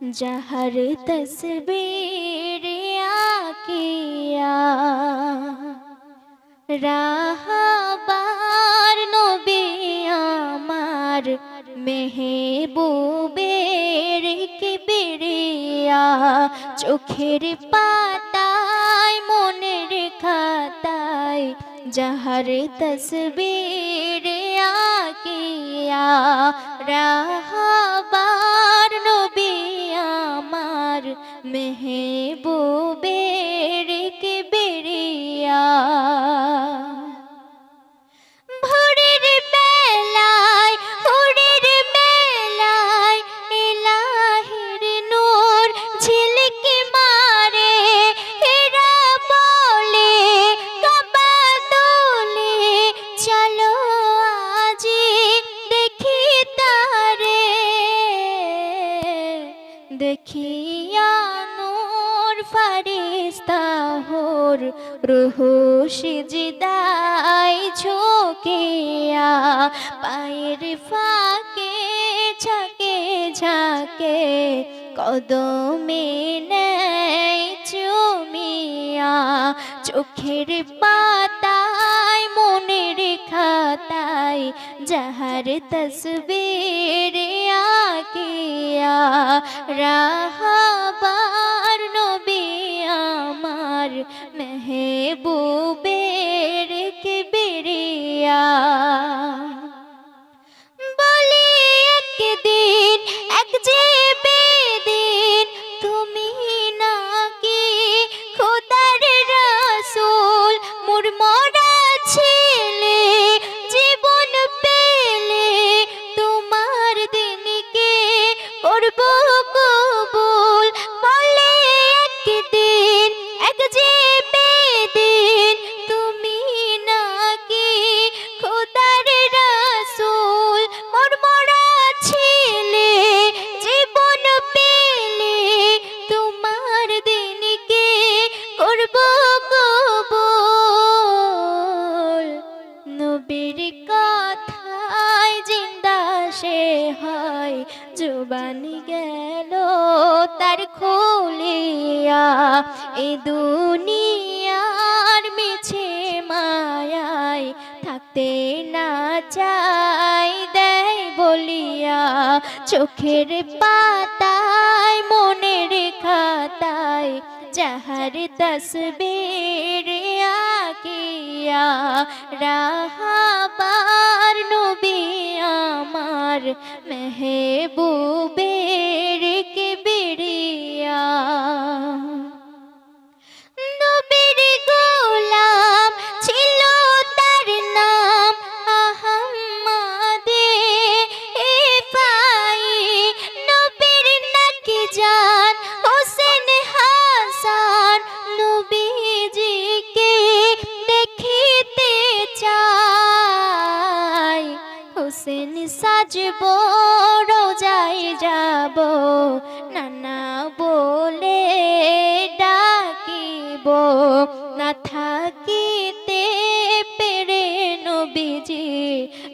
যাহার তসবীর আকিয়া, রাহাবার নবী আমার মেহবুবের কিবিরিয়া, চোখের পাতায়, মনের খাতায় যাহার তসবীর আকিয়া, রাহাবার মেহেবুবের রুহ সিজদাই ঝোঁকিয়া, পায়ের ফাঁকে ঝাঁকে ঝাঁকে কদমে নেই চুমিয়া। চোখের পাতায়, মনের খাতায় যাহার তসবির আকিয়া রাহাবার মেহবুবের কিবিরিয়া। বলি একদিন, এক যে বেদিন, তুমি নাকি খোদার রাসূল? মুরমরা ছেলে, জীবন পেলে, তোমার দিনকে করব খুলিয়া এ দুনিয়ার মিছে মায়ায় থাকতে না চাই, দেয় বলিয়া। চোখের পাতায়, মনের খাতায়, যাহার তসবির আকিয়া রাহাবার নবী আমার মেহবুবের সাজব, রোজায় যাব। নানা বলে ডাকিব, না থাকিতে পেরে নবীজি।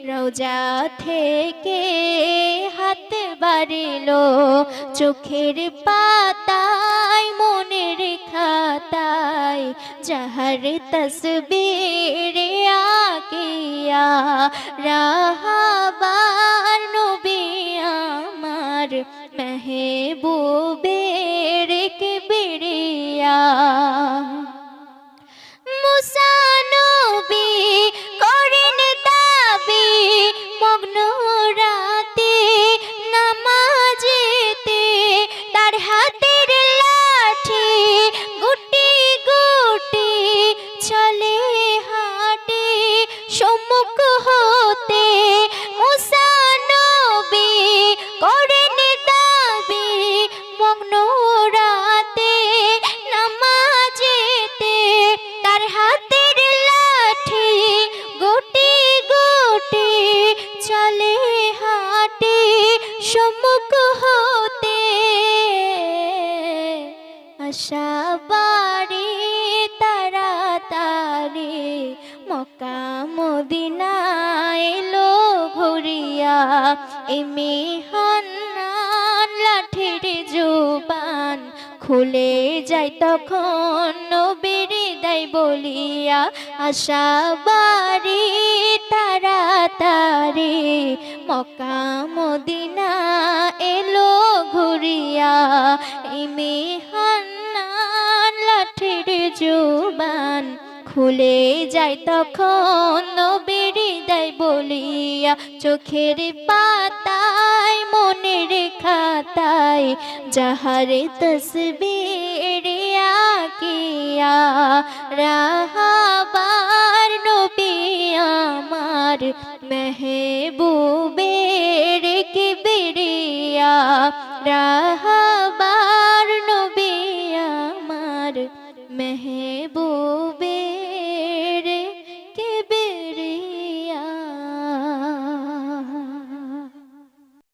রোজা থেকে হাত বাড়িল, চোখের পাতায়, মনের খাতায়। যাহার তসবির আকিয়া রাহাবার নবী আমার মেহবুবের কিবিরিয়া। মুসা সম্মুখ হতে আশা বাড়ি তাড়াতাড়ি মক্কা মদিনা এলো ঘুরিয়া এমে হান্নান লাঠির জোর খুলে যায় তখন নবীর দায় বলিয়া, আশা বাড়ি তাড়াতাড়ি মক্কা মদিনা খুলে যায় তখন নবীর দায় বলিয়া, চোখের পাতায়, মনের খাতায়, যাহারে তসবির আকিয়া, রাহাবার নবী আমার মেহবুবের কিবরিয়া, রাহাবার